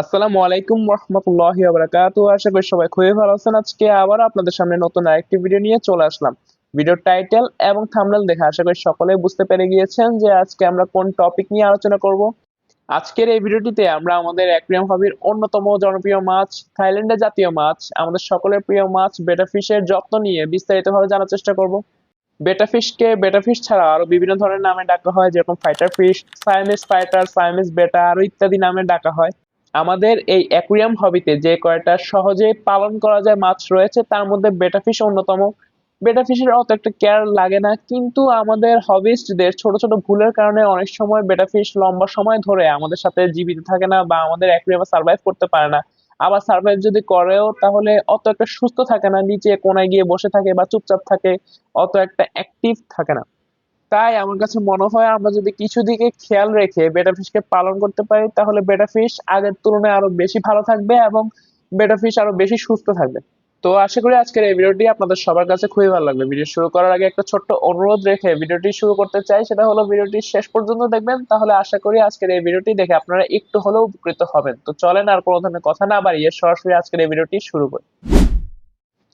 আসসালামু আলাইকুম রহমতুল্লাহি বারাকাতু আশা করি সবাই খুবই ভালো আছেন। আজকে আবার আপনাদের সামনে নতুন আরেকটি ভিডিও নিয়ে চলে আসলাম। ভিডিওর টাইটেল এবং থাম্বনেল দেখে আশা করি সকলেই বুঝতে পেরে গিয়েছেন যে আজকে আমরা কোন টপিক নিয়ে আলোচনা করব। আজকের এই ভিডিওটিতে আমরা আমাদের অ্যাকুয়ারিয়াম হবির অন্যতম জনপ্রিয় মাছ, থাইল্যান্ডের জাতীয় মাছ, আমাদের সকলের প্রিয় মাছ বেটা ফিশের যত্ন নিয়ে বিস্তারিতভাবে জানার চেষ্টা করব। বেটা ফিশকে বেটা ফিশ ছাড়া আরও বিভিন্ন ধরনের নামে ডাকা হয়, যেরকম fighter fish Siamese fighter Siamese betta আরও ইত্যাদি নামে ডাকা হয়। আমাদের এই অ্যাকুয়ারিয়াম হবিতে যে কয়টা সহজে পালন করা যায় মাছ রয়েছে, তার মধ্যে বেটা ফিশ অন্যতম। বেটা ফিশের অত একটা কেয়ার লাগে না, কিন্তু আমাদের হবিস্টদের ছোট ছোট ভুলের কারণে অনেক সময় বেটা ফিশ লম্বা সময় ধরে আমাদের সাথে জীবিত থাকে না বা আমাদের অ্যাকুয়ারিয়ামে সার্ভাইভ করতে পারে না। আবার সার্ভাইভ যদি করেও তাহলে অত একটা সুস্থ থাকে না, নিচে কোনায় গিয়ে বসে থাকে বা চুপচাপ থাকে, অত একটা অ্যাক্টিভ থাকে না। তাই আমার কাছে মনে হয় আমরা যদি কিছু দিকে খেয়াল রেখে বেটা ফিশকে পালন করতে পারি, তাহলে বেটা ফিশ আগের তুলনায় আরও বেশি ভালো থাকবে এবং বেটা ফিশ আরও বেশি সুস্থ থাকবে। তো আশা করি আজকের এই ভিডিওটি আপনাদের সবার কাছে খুবই ভালো লাগবে। ভিডিও শুরু করার আগে একটা ছোট্ট অনুরোধ রেখে ভিডিওটি শুরু করতে চাই, সেটা হলো ভিডিওটি শেষ পর্যন্ত দেখবেন, তাহলে আশা করি আজকের এই ভিডিওটি দেখে আপনারা একটু হলেও উপকৃত হবেন। তো চলেন আর কোনো ধরনের কথা না বাড়িয়ে সরাসরি আজকের এই ভিডিওটি শুরু করি।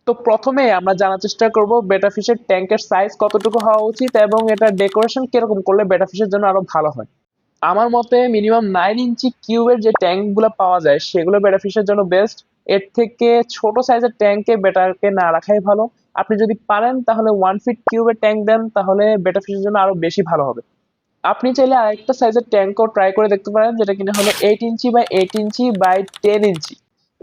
তো প্রথমে আমরা জানার চেষ্টা করব বেটা ফিশের ট্যাঙ্কের সাইজ কতটুকু হওয়া উচিত এবং এটা ডেকোরেশন কীরকম করলে বেটা ফিশের জন্য আরও ভালো হয়। আমার মতে মিনিমাম নাইন ইঞ্চি কিউবের যে ট্যাঙ্কগুলো পাওয়া যায়, সেগুলো বেটা ফিশের জন্য বেস্ট এর থেকে ছোট সাইজের ট্যাঙ্কে বেটারকে না রাখাই ভালো। আপনি যদি পারেন তাহলে ওয়ান ফিট কিউবের ট্যাঙ্ক দেন, তাহলে বেটা ফিশের জন্য আরও বেশি ভালো হবে। আপনি চাইলে আরেকটা সাইজের ট্যাঙ্কও ট্রাই করে দেখতে পারেন, যেটা কিনা হলো eight inch by eight inch by ten inch.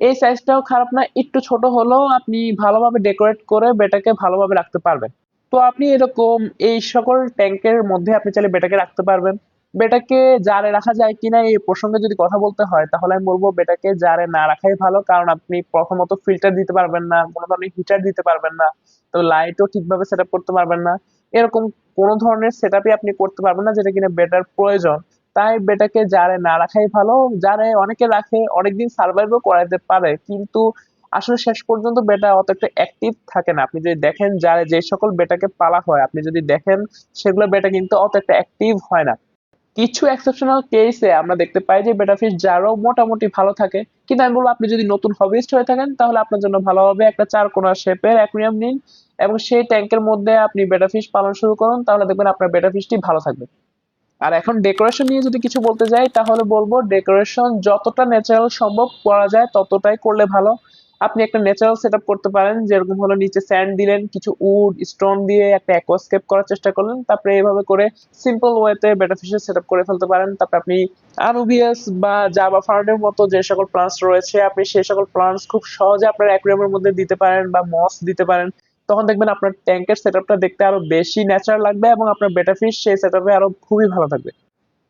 এই সাইজটাও খারাপ না, একটু ছোট হলেও আপনি ভালোভাবে ডেকোরেট করে বেটাকে ভালোভাবে রাখতে পারবেন। তো আপনি এরকম এই সকল ট্যাঙ্কের মধ্যে আপনি চাইলে বেটাকে রাখতে পারবেন। বেটাকে জারে রাখা যায় কিনা এই প্রসঙ্গে যদি কথা বলতে হয়, তাহলে আমি বলব বেটাকে জারে না রাখাই ভালো, কারণ আপনি প্রথমত ফিল্টার দিতে পারবেন না, কোনো ধরনের হিটার দিতে পারবেন না, তো লাইটও ঠিকভাবে সেট করতে পারবেন না। এরকম কোনো ধরনের সেট আপনি করতে পারবেন না, যেটা কিনা বেটার প্রয়োজন। তাই বেটাকে জারে না রাখাই ভালো। জারে অনেকে রাখে, অনেকদিন সার্ভাইভও করাতে পারে, কিন্তু আসলে শেষ পর্যন্ত বেটা অত একটা অ্যাক্টিভ থাকে না। আপনি যদি দেখেন যারে যে সকল বেটাকে পালা হয়, আপনি যদি দেখেন সেগুলো বেটা কিন্তু অত একটা অ্যাক্টিভ হয় না। কিছু এক্সেপশনাল কেসে আমরা দেখতে পাই যে বেটা ফিশ যারও মোটামুটি ভালো থাকে। কিন্তু আমি বলব, আপনি যদি নতুন হবিস্ট হয়ে থাকেন, তাহলে আপনার জন্য ভালো হবে একটা চার কোনা শেপের অ্যাকুয়ারিয়াম নিন এবং সেই ট্যাঙ্কের মধ্যে আপনি বেটা ফিশ পালন শুরু করুন, তাহলে দেখবেন আপনার বেটা ফিশটি ভালো থাকবে। আর এখন ডেকোরেশন নিয়ে যদি কিছু বলতে যাই, তাহলে বলব ডেকোরেশন যতটা ন্যাচারাল সম্ভব করা যায় ততটাই করলে ভালো। আপনি একটা ন্যাচারাল সেট করতে পারেন, যেরকম হলো নিচে স্যান্ড দিলেন, কিছু উড স্টোন দিয়ে একটা অ্যাকোয়াস্কেপ করার চেষ্টা করলেন, তারপরে এইভাবে করে সিম্পল ওয়েতে বেটার ফিশের সেট করে ফেলতে পারেন। তারপরে আপনি আনুবিয়াস বা জাবা ফার্নের মতো যে সকল প্লান্টস রয়েছে, আপনি সেই সকল প্লান্টস খুব সহজে আপনার অ্যাকুয়ারিয়ামের মধ্যে দিতে পারেন বা মস দিতে পারেন। তখন দেখবেন আপনার ট্যাঙ্কের সেটআপটা দেখতে আরও বেশি ন্যাচারাল লাগবে এবং আপনার বেটা ফিশ সেই সেটআপে আরও খুবই ভালো থাকবে।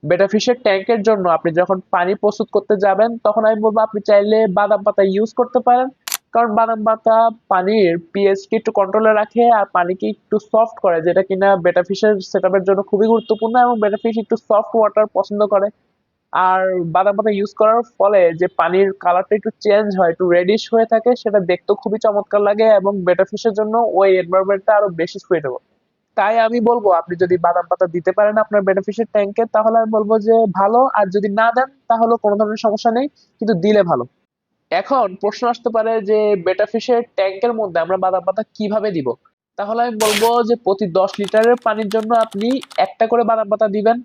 বেটা ফিশের ট্যাঙ্কের জন্য আপনি যখন পানি প্রস্তুত করতে যাবেন, তখন আমি বলব আপনি চাইলে বাদাম পাতা ইউজ করতে পারেন। কারণ বাদাম পাতা পানির পিএইচকে একটু কন্ট্রোলে রাখে আর পানিকে একটু সফট করে, যেটা কিনা বেটা ফিশের সেটআপের জন্য খুবই গুরুত্বপূর্ণ এবং বেটা ফিশ একটু সফট ওয়াটার পছন্দ করে। আর বাদাম পাতা ইউজ করার ফলে যে পানির কালারটা একটু চেঞ্জ হয়, একটু রেডিশ হয়ে থাকে, সেটা দেখতেও খুবই চমৎকার লাগে এবং বেটা ফিশের জন্য ওই এনভায়রনমেন্টটা আরও বেশি সুইটেবল তাই আমি বলব, আপনি যদি বাদাম পাতা দিতে পারেন আপনার বেনিফিশের ট্যাঙ্কে তাহলে আমি বলব যে ভালো, আর যদি না দেন, তাহলে কোনো ধরনের সমস্যা নেই, কিন্তু দিলে ভালো। এখন প্রশ্ন আসতে পারে যে বেটা ফিশের ট্যাঙ্কের মধ্যে আমরা বাদাম পাতা কীভাবে দিব? তাহলে আমি বলব যে প্রতি দশ লিটারের পানির জন্য আপনি একটা করে বাদাম পাতা দিবেন।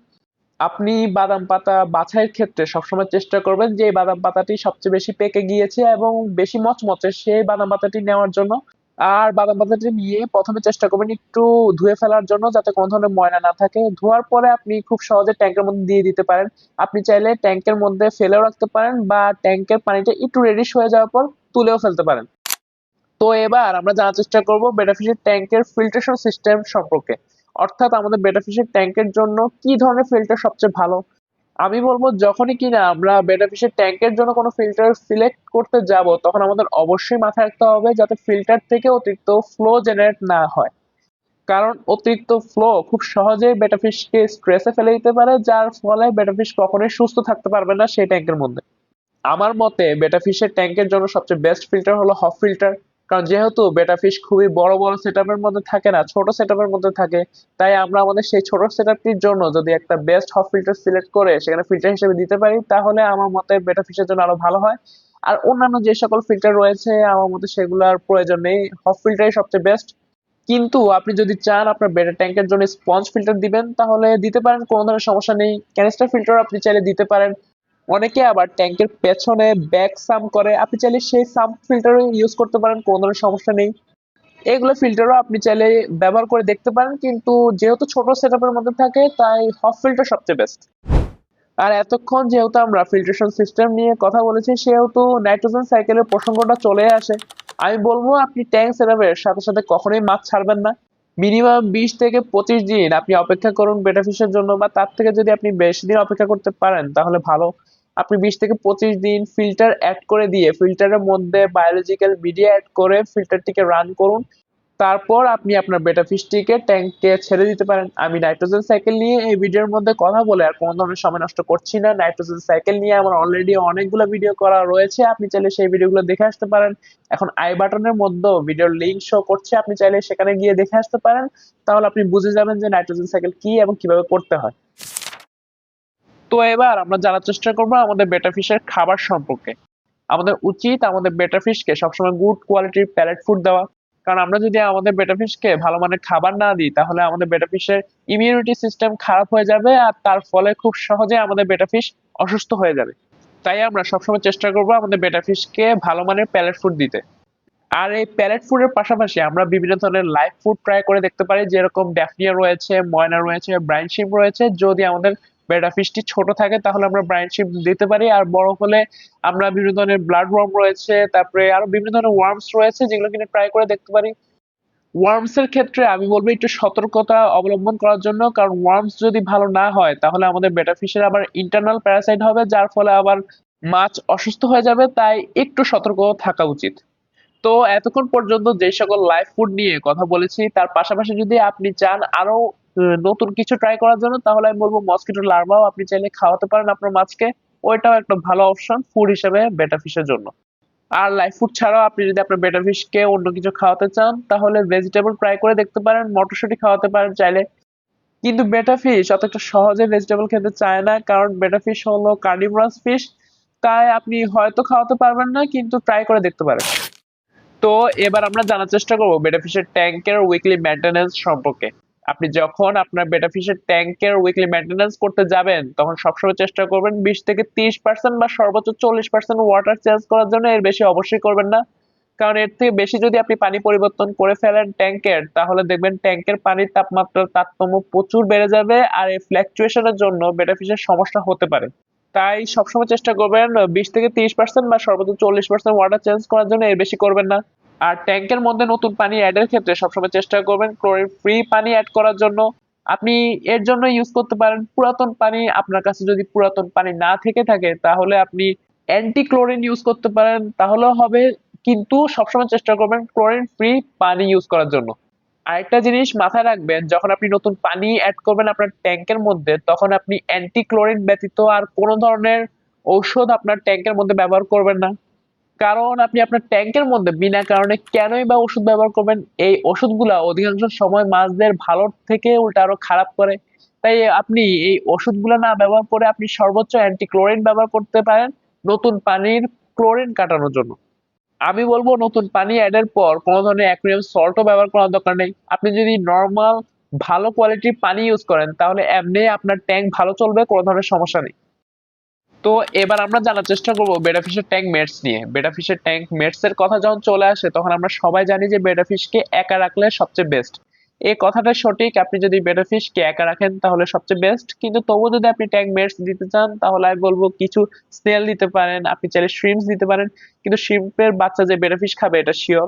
আপনি বাদাম পাতা বাছাইয়ের ক্ষেত্রে সবসময় চেষ্টা করবেন যে বাদাম পাতাটি সবচেয়ে বেশি পেকে গিয়েছে এবং বেশি মচমচে সেই বাদাম পাতাটি নেওয়ার জন্য। আর বাদাম পাতাটি নিয়ে প্রথমে চেষ্টা করবেন একটু ধুয়ে ফেলার জন্য যাতে কোনো ধরনের ময়লা না থাকে। ধোয়ার পরে আপনি খুব সহজে ট্যাঙ্কের মধ্যে দিয়ে দিতে পারেন। আপনি চাইলে ট্যাঙ্কের মধ্যে ফেলেও রাখতে পারেন বা ট্যাঙ্কের পানিটা একটু রেডিশ হয়ে যাওয়ার পর তুলেও ফেলতে পারেন। তো এবার আমরা জানার চেষ্টা করব বেটাফিশের ট্যাঙ্কের ফিল্ট্রেশন সিস্টেম সম্পর্কে। অর্থাৎ আমাদের বেটাফিশের ট্যাঙ্কের জন্য কি ধরনের ফিল্টার সবচেয়ে ভালো? আমি বলব, যখনই কিনা আমরা বেটা বেটাফিশের ট্যাঙ্কের জন্য কোনো ফিল্টার সিলেক্ট করতে যাব, তখন আমাদের অবশ্যই মাথায় রাখতে হবে যাতে ফিল্টার থেকে অতিরিক্ত ফ্লো জেনারেট না হয়। কারণ অতিরিক্ত ফ্লো খুব সহজেই বেটা বেটাফিশকে স্ট্রেসে ফেলে দিতে পারে, যার ফলে বেটাফিশ কখনোই সুস্থ থাকতে পারবে না সেই ট্যাঙ্কের মধ্যে। আমার মতে বেটা বেটাফিশের ট্যাঙ্কের জন্য সবচেয়ে বেস্ট ফিল্টার হলো হফ ফিল্টার কারণ যেহেতু বেটা ফিশ খুবই বড় বড় সেটআপের মধ্যে থাকে না, ছোট সেটআপের মধ্যে থাকে, তাই আমরা আমাদের সেই ছোট সেটআপটির জন্য যদি একটা বেস্ট হপ ফিল্টার সিলেক্ট করে সেখানে ফিল্টার হিসেবে দিতে পারি, তাহলে আমার মতে বেটা ফিশের জন্য আরও ভালো হয়। আর অন্যান্য যে সকল ফিল্টার রয়েছে, আমার মতে সেগুলোর প্রয়োজন নেই। হপ ফিল্টারই সবচেয়ে বেস্ট কিন্তু আপনি যদি চান আপনার বেটা ট্যাঙ্কের জন্য স্পঞ্জ ফিল্টার দিবেন, তাহলে দিতে পারেন, কোনো ধরনের সমস্যা নেই। ক্যানিস্টার ফিল্টার আপনি চাইলে দিতে পারেন। অনেকে আবার ট্যাঙ্কের পেছনে ব্যাক সাম করে। আপনি চাইলে সেই সাম ফিল্টারও ইউজ করতে পারেন, কোনো ধরনের সমস্যা নেই। এগুলো ফিল্টারও আপনি চাইলে ব্যবহার করে দেখতে পারেন, কিন্তু যেহেতু ছোট সেটআপের মধ্যে থাকে, তাই হফ ফিল্টার সবচেয়ে বেস্ট আর এতক্ষণ যেহেতু আমরা ফিল্ট্রেশন সিস্টেম নিয়ে কথা বলেছি, সেহেতু নাইট্রোজেন সাইকেলের প্রসঙ্গটা চলে আসে। আমি বলব, আপনি ট্যাঙ্ক সেটআপের সাথে সাথে কখনোই মাছ ছাড়বেন না। মিনিমাম বিশ থেকে পঁচিশ দিন আপনি অপেক্ষা করুন বেটা ফিশের জন্য, বা তার থেকে যদি আপনি বেশি দিন অপেক্ষা করতে পারেন, তাহলে ভালো। আপনি বিশ থেকে পঁচিশ দিন ফিল্টার অ্যাড করে দিয়ে ফিল্টারের মধ্যে বায়োলজিক্যাল মিডিয়া অ্যাড করে ফিল্টারটিকে রান করুন। তারপর আপনি আপনার বেটা ফিশটিকে ট্যাঙ্কে ছেড়ে দিতে পারেন। আমি নাইট্রোজেন সাইকেল নিয়ে এই ভিডিওর মধ্যে কথা বলে আর কোনো ধরনের সময় নষ্ট করছি না। নাইট্রোজেন সাইকেল নিয়ে আমার অলরেডি অনেকগুলো ভিডিও করা রয়েছে। আপনি চাইলে সেই ভিডিওগুলো দেখে আসতে পারেন। এখন আই বাটনের মধ্যে ভিডিওর লিংক শো করছে। আপনি চাইলে সেখানে গিয়ে দেখে আসতে পারেন। তাহলে আপনি বুঝে যাবেন যে নাইট্রোজেন সাইকেল কি এবং কীভাবে করতে হয়। তো এবার আমরা জানার চেষ্টা করব আমাদের বেটা ফিশের খাবার সম্পর্কে। আমাদের উচিত আমাদের বেটা ফিশকে সবসময় গুড কোয়ালিটির প্যালেট ফুড দেওয়া। কারণ আমরা যদি আমাদের বেটা ফিশকে ভালো মানের খাবার না দিই, তাহলে আমাদের বেটা ফিশের ইমিউনিটি সিস্টেম খারাপ হয়ে যাবে আর তার ফলে খুব সহজে আমাদের বেটা ফিশ অসুস্থ হয়ে যাবে। তাই আমরা সবসময় চেষ্টা করব আমাদের বেটা ফিশকে ভালো মানের প্যালেট ফুড দিতে। আর এই প্যালেট ফুডের পাশাপাশি আমরা বিভিন্ন ধরনের লাইভ ফুড ট্রাই করে দেখতে পারি, যেরকম ড্যাফনিয়া রয়েছে ময়না রয়েছে ব্রাইন শিপ রয়েছে, যদি আমাদের বেটা ফিশটি ছোট থাকে তাহলে আমরা ব্রাইন শিপ দিতে পারি আর বড় হলে আমরা বিভিন্ন ধরনের ব্লাড ওয়ার্ম রয়েছে তারপরে আরও বিভিন্ন ধরনের ওয়ার্মস রয়েছে যেগুলো কিনে ট্রাই করে দেখতে পারি ওয়ার্মস এর ক্ষেত্রে আমি বলব একটু সতর্কতা অবলম্বন করার জন্য কারণ ওয়ার্মস যদি ভালো না হয় তাহলে আমাদের বেটা ফিশের আবার ইন্টারনাল প্যারাসাইট হবে যার ফলে আবার মাছ অসুস্থ হয়ে যাবে তাই একটু সতর্ক থাকা উচিত তো এতক্ষণ পর্যন্ত যে সকল লাইভ ফুড নিয়ে কথা বলেছি তার পাশাপাশি যদি আপনি চান আরও নতুন কিছু ট্রাই করার জন্য, তাহলে আমি বলব মসকিটো লার্ভাও আপনি চাইলে খাওয়াতে পারেন আপনার মাছকে। ওইটাও একটা ভালো অপশন ফুড হিসেবে বেটা ফিশের জন্য। আর লাইফ ফুড ছাড়াও আপনি যদি আপনার বেটা ফিশকে অন্য কিছু খাওয়াতে চান, তাহলে ভেজিটেবল ট্রাই করে দেখতে পারেন, মটরশুঁটি খাওয়াতে পারেন চাইলে। কিন্তু বেটা ফিশ অতটা সহজে ভেজিটেবল খেতে চায় না, কারণ বেটা ফিশ হলো কার্নিভোরাস ফিশ তাই আপনি হয়তো খাওয়াতে পারবেন না, কিন্তু ট্রাই করে দেখতে পারেন। তো এবার আমরা জানার চেষ্টা করব বেটা ফিশের ট্যাঙ্কের উইকলি মেনটেন্যান্স সম্পর্কে। আপনি যখন আপনার বেটা ফিশের ট্যাঙ্কের উইকলি মেনটেন্যান্স করতে যাবেন, তখন সবসময় চেষ্টা করবেন বিশ থেকে তিরিশ পার্সেন্ট বা সর্বোচ্চ চল্লিশ পার্সেন্ট ওয়াটার চেঞ্জ করার জন্য এর বেশি অবশ্যই করবেন না। কারণ এর থেকে বেশি যদি আপনি পানি পরিবর্তন করে ফেলেন ট্যাঙ্কের তাহলে দেখবেন ট্যাঙ্কের পানির তাপমাত্রার তারতম্য প্রচুর বেড়ে যাবে আর এই ফ্ল্যাকচুয়েশনের জন্য বেটা ফিশের সমস্যা হতে পারে। তাই সবসময় চেষ্টা করবেন বিশ থেকে তিরিশ পার্সেন্ট বা সর্বোচ্চ চল্লিশ পার্সেন্ট ওয়াটার চেঞ্জ করার জন্য এর বেশি করবেন না। আর ট্যাঙ্কের মধ্যে নতুন পানি অ্যাডের ক্ষেত্রে সবসময় চেষ্টা করবেন ক্লোরিন ফ্রি পানি অ্যাড করার জন্য। আপনি এর জন্য ইউজ করতে পারেন পুরাতন পানি। আপনার কাছে যদি পুরাতন পানি না থেকে থাকে, তাহলে আপনি অ্যান্টি ক্লোরিন ইউজ করতে পারেন। তাহলেও হবে, কিন্তু সবসময় চেষ্টা করবেন ক্লোরিন ফ্রি পানি ইউজ করার জন্য। আরেকটা জিনিস মাথায় রাখবেন, যখন আপনি নতুন পানি অ্যাড করবেন আপনার ট্যাঙ্কের মধ্যে, তখন আপনি অ্যান্টি ক্লোরিন ব্যতীত আর কোনো ধরনের ঔষধ আপনার ট্যাঙ্কের মধ্যে ব্যবহার করবেন না। কারণ আপনি আপনার ট্যাঙ্কের মধ্যে বিনা কারণে কেনই বা ওষুধ ব্যবহার করবেন? এই ওষুধগুলা অধিকাংশ সময় মাছদের ভালো থেকে উল্টা আরও খারাপ করে। তাই আপনি এই ওষুধগুলো না ব্যবহার করে আপনি সর্বোচ্চ অ্যান্টি ক্লোরিন ব্যবহার করতে পারেন নতুন পানির ক্লোরিন কাটানোর জন্য। আমি বলব নতুন পানি অ্যাডের পর কোনো ধরনের অ্যাকুরিয়াম সল্টও ব্যবহার করার দরকার নেই। আপনি যদি নর্মাল ভালো কোয়ালিটির পানি ইউজ করেন তাহলে এমনি আপনার ট্যাঙ্ক ভালো চলবে, কোনো ধরনের সমস্যা নেই। তো এবার আমরা জানার চেষ্টা করব বেটাফিশের ট্যাঙ্ক মেটস নিয়ে। বেটা ফিশের ট্যাঙ্ক মেটস এর কথা যখন চলে আসে, তখন আমরা সবাই জানি যে বেটা ফিশকে একা রাখলে সবচেয়ে বেস্ট এই কথাটা সঠিক, আপনি যদি বেটা ফিশকে একা রাখেন তাহলে সবচেয়ে বেস্ট কিন্তু তবুও যদি আপনি ট্যাঙ্ক মেটস দিতে চান, তাহলে আমি বলব কিছু স্নেল দিতে পারেন, আপনি চাইলে শ্রিমস দিতে পারেন। কিন্তু শ্রিম্পের বাচ্চা যে বেটা ফিশ খাবে, এটা শিওর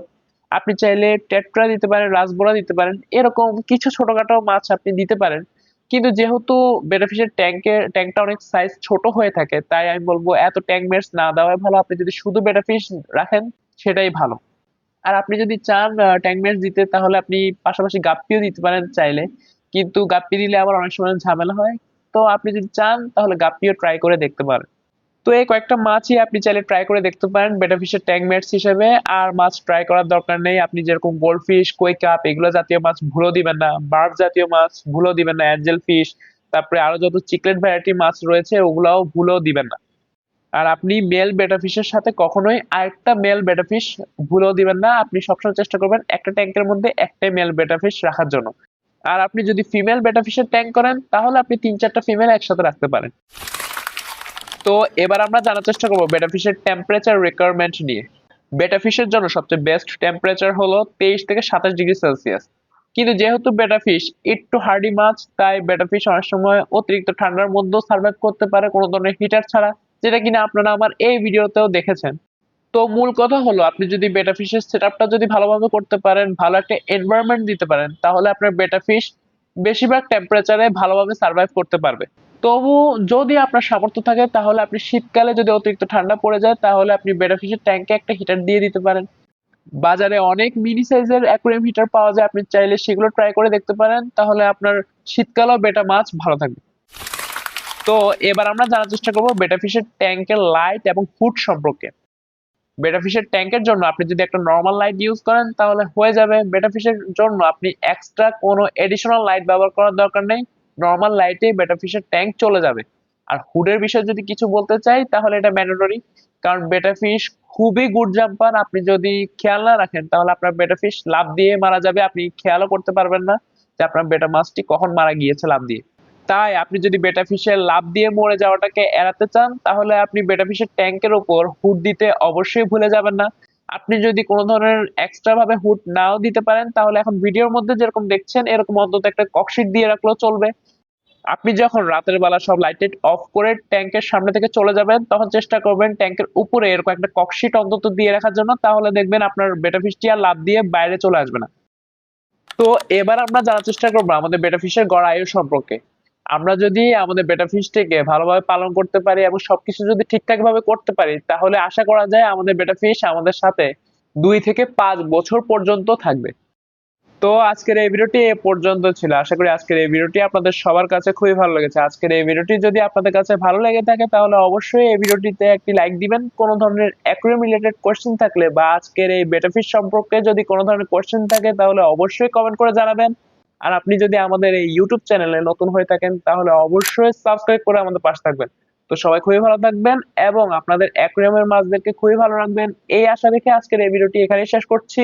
আপনি চাইলে টেট্রা দিতে পারেন রাসবোরা দিতে পারেন, এরকম কিছু ছোটখাটো মাছ আপনি দিতে পারেন। কিন্তু যেহেতু বেটাফিশের ট্যাঙ্কের ট্যাঙ্কটা অনেক সাইজ ছোট হয়ে থাকে, তাই আমি বলব এত ট্যাঙ্ক মেটস না দেওয়াই ভালো। আপনি যদি শুধু বেনিফিশ রাখেন, সেটাই ভালো। আর আপনি যদি চান ট্যাঙ্ক মেটস দিতে, তাহলে আপনি পাশাপাশি গাপ্পিও দিতে পারেন চাইলে। কিন্তু গাপ্পি দিলে আবার অনেক সময় ঝামেলা হয়। তো আপনি যদি চান, তাহলে গাপ্পিও ট্রাই করে দেখতে পারেন। তো এই কয়েকটা মাছই আপনি চাইলে ট্রাই করে দেখতে পারেন বেটা ফিশের ট্যাং মেটস হিসেবে। আর মাছ ট্রাই করার দরকার নেই, আপনি যেরকম গোল্ড ফিশ কই কাপ এগুলো জাতীয় মাছ ভুলো দিবেন না। বার্ব জাতীয় মাছ ভুলো দিবেন না অ্যাঞ্জেল ফিশ তারপরে আরও যত চিকলেট ভ্যারাইটি মাছ রয়েছে, ওগুলাও ভুলেও দিবেন না। আর আপনি মেল বেটা ফিশের সাথে কখনোই আরেকটা মেল বেটা ফিশ ভুলেও দিবেন না। আপনি সবসময় চেষ্টা করবেন একটা ট্যাঙ্কের মধ্যে একটাই মেল বেটা ফিশ রাখার জন্য। আর আপনি যদি ফিমেল বেটা ফিশের ট্যাঙ্ক করেন, তাহলে আপনি তিন চারটা ফিমেল একসাথে রাখতে পারেন। তো এবার আমরা জানার চেষ্টা করব বেটা ফিশের টেম্পারেচার রিকোয়ারমেন্ট নিয়ে। বেটা ফিশের জন্য সবচেয়ে বেস্ট টেম্পারেচার হলো তেইশ থেকে সাতাশ ডিগ্রি সেলসিয়াস। কিন্তু যেহেতু বেটা ফিশ একটু হার্ডি মাছ, তাই বেটা ফিশ অনেক সময় অতিরিক্ত ঠান্ডার মধ্যেও সার্ভাইভ করতে পারে কোনো ধরনের হিটার ছাড়া, যেটা কিনা আপনারা আমার এই ভিডিওতেও দেখেছেন। তো মূল কথা হলো, আপনি যদি বেটা ফিশের সেটআপটা যদি ভালোভাবে করতে পারেন, ভালো একটা এনভায়রনমেন্ট দিতে পারেন, তাহলে আপনার বেটা ফিশ বেশিরভাগ টেম্পারেচারে ভালোভাবে সার্ভাইভ করতে পারবে। তবু যদি আপনার সামর্থ্য থাকে, তাহলে আপনি শীতকালে যদি অতিরিক্ত ঠান্ডা পড়ে যায়, তাহলে আপনি বেডাফিশের ট্যাঙ্কে একটা হিটার দিয়ে দিতে পারেন। বাজারে অনেক মিনি সাইজের অ্যাকুয়ারিয়াম হিটার পাওয়া যায়, আপনি চাইলে সেগুলো ট্রাই করে দেখতে পারেন, তাহলে আপনার শীতকালেও বেটা মাছ ভালো থাকবে। তো এবার আমরা জানার চেষ্টা করব বেটা ফিশের ট্যাঙ্কের লাইট এবং ফুড সম্পর্কে। বেটা ফিশের ট্যাঙ্কের জন্য আপনি যদি একটা নর্মাল লাইট ইউজ করেন, তাহলে হয়ে যাবে। বেটা ফিশের জন্য আপনি এক্সট্রা কোনো এডিশনাল লাইট ব্যবহার করার দরকার নেই। নর্মাল লাইটে বেটা ফিশের ট্যাঙ্ক চলে যাবে। আর হুডের বিষয়ে যদি কিছু বলতে চাই, তাহলে এটা ম্যান্ডেটরি কারণ বেটা ফিশ খুবই গুড জাম্পার আপনি যদি খেয়াল না রাখেন, তাহলে আপনার বেটা ফিশ লাভ দিয়ে মারা যাবে, আপনি খেয়ালও করতে পারবেন না যে আপনার বেটা মাছটি কখন মারা গিয়েছে লাভ দিয়ে। তাই আপনি যদি বেটা ফিশের লাভ দিয়ে মরে যাওয়াটাকে এড়াতে চান, তাহলে আপনি বেটা ফিশের ট্যাঙ্কের উপর হুড দিতে অবশ্যই ভুলে যাবেন না। আপনি যদি কোনো ধরনের এক্সট্রা ভাবে হুড নাও দিতে পারেন, তাহলে এখন ভিডিওর মধ্যে যেরকম দেখছেন, এরকম অন্তত একটা ককশিট দিয়ে রাখলেও চলবে। আপনি যখন রাতের বেলা সব লাইট টাইট অফ করে ট্যাঙ্কের সামনে থেকে চলে যাবেন, তখন চেষ্টা করবেন ট্যাঙ্কের উপরে এরকম একটা ককশিট অন্তত দিয়ে রাখার জন্য, তাহলে দেখবেন আপনার বেটা ফিশটি আর লাভ দিয়ে বাইরে চলে আসবে না। তো এবার আমরা জানার চেষ্টা করব আমাদের বেটা ফিশের গড় আয়ু সম্পর্কে। আমরা যদি আমাদের বেটা ফিশটিকে ভালোভাবে পালন করতে পারি এবং সবকিছু যদি ঠিকঠাক ভাবে করতে পারি, তাহলে আশা করা যায় আমাদের বেটা ফিশ আমাদের সাথে দুই থেকে পাঁচ বছর পর্যন্ত থাকবে। তো আজকের এই ভিডিওটি এ পর্যন্ত ছিল। আশা করি আজকের এই ভিডিওটি আপনাদের সবার কাছে খুবই ভালো লেগেছে। আজকের এই ভিডিওটি যদি আপনাদের কাছে ভালো লেগে থাকে, তাহলে অবশ্যই এই ভিডিওটিতে একটি লাইক দিবেন। কোনো ধরনের অ্যাকুয়ারিয়াম রিলেটেড কোশ্চেন থাকলে বা আজকের এই বেটাফিশ সম্পর্কে যদি কোনো ধরনের কোশ্চেন থাকে, তাহলে অবশ্যই কমেন্ট করে জানাবেন। আর আপনি যদি আমাদের এই ইউটিউব চ্যানেলে নতুন হয়ে থাকেন, তাহলে অবশ্যই সাবস্ক্রাইব করে আমাদের পাশে থাকবেন। তো সবাই খুবই ভালো থাকবেন এবং আপনাদের অ্যাকুয়ারিয়ামের মাছদেরকে খুবই ভালো রাখবেন। এই আশা রেখে আজকের এই ভিডিওটি এখানেই শেষ করছি।